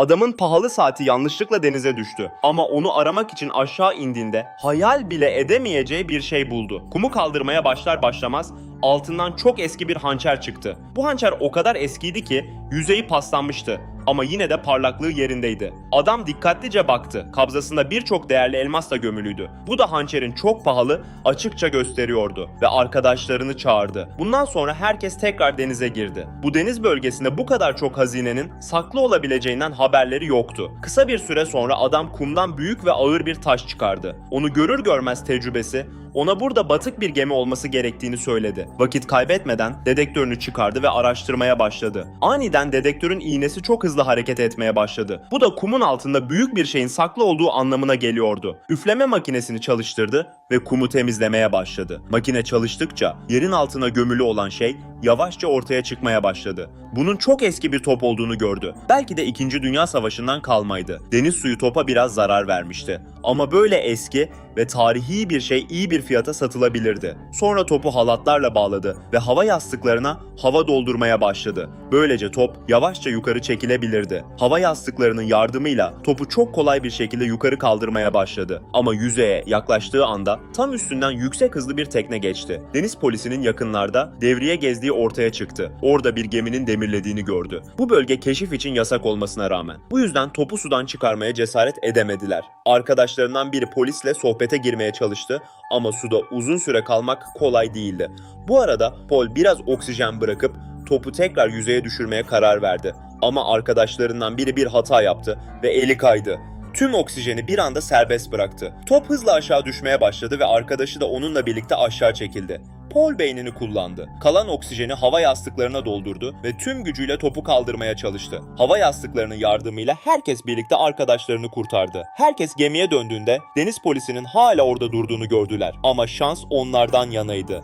Adamın pahalı saati yanlışlıkla denize düştü. Ama onu aramak için aşağı indiğinde hayal bile edemeyeceği bir şey buldu. Kumu kaldırmaya başlar başlamaz altından çok eski bir hançer çıktı. Bu hançer o kadar eskiydi ki yüzeyi paslanmıştı ama yine de parlaklığı yerindeydi. Adam dikkatlice baktı. Kabzasında birçok değerli elmas da gömülüydü. Bu da hançerin çok pahalı açıkça gösteriyordu ve arkadaşlarını çağırdı. Bundan sonra herkes tekrar denize girdi. Bu deniz bölgesinde bu kadar çok hazinenin saklı olabileceğinden haberleri yoktu. Kısa bir süre sonra adam kumdan büyük ve ağır bir taş çıkardı. Onu görür görmez tecrübesi ona burada batık bir gemi olması gerektiğini söyledi. Vakit kaybetmeden dedektörünü çıkardı ve araştırmaya başladı. Aniden dedektörün iğnesi çok hızlı hareket etmeye başladı. Bu da kumun altında büyük bir şeyin saklı olduğu anlamına geliyordu. Üfleme makinesini çalıştırdı ve kumu temizlemeye başladı. Makine çalıştıkça yerin altına gömülü olan şey yavaşça ortaya çıkmaya başladı. Bunun çok eski bir top olduğunu gördü. Belki de 2. Dünya Savaşı'ndan kalmaydı. Deniz suyu topa biraz zarar vermişti. Ama böyle eski ve tarihi bir şey iyi bir fiyata satılabilirdi. Sonra topu halatlarla bağladı ve hava yastıklarına hava doldurmaya başladı. Böylece top yavaşça yukarı çekilebilirdi. Hava yastıklarının yardımıyla topu çok kolay bir şekilde yukarı kaldırmaya başladı. Ama yüzeye yaklaştığı anda tam üstünden yüksek hızlı bir tekne geçti. Deniz polisinin yakınlarda devriye gezdiği ortaya çıktı. Orada bir geminin demirlediğini gördü. Bu bölge keşif için yasak olmasına rağmen. Bu yüzden topu sudan çıkarmaya cesaret edemediler. Arkadaşlarından biri polisle sohbete girmeye çalıştı ama suda uzun süre kalmak kolay değildi. Bu arada Paul biraz oksijen bırakıp topu tekrar yüzeye düşürmeye karar verdi. Ama arkadaşlarından biri bir hata yaptı ve eli kaydı. Tüm oksijeni bir anda serbest bıraktı. Top hızla aşağı düşmeye başladı ve arkadaşı da onunla birlikte aşağı çekildi. Paul beynini kullandı. Kalan oksijeni hava yastıklarına doldurdu ve tüm gücüyle topu kaldırmaya çalıştı. Hava yastıklarının yardımıyla herkes birlikte arkadaşlarını kurtardı. Herkes gemiye döndüğünde deniz polisinin hala orada durduğunu gördüler. Ama şans onlardan yanaydı.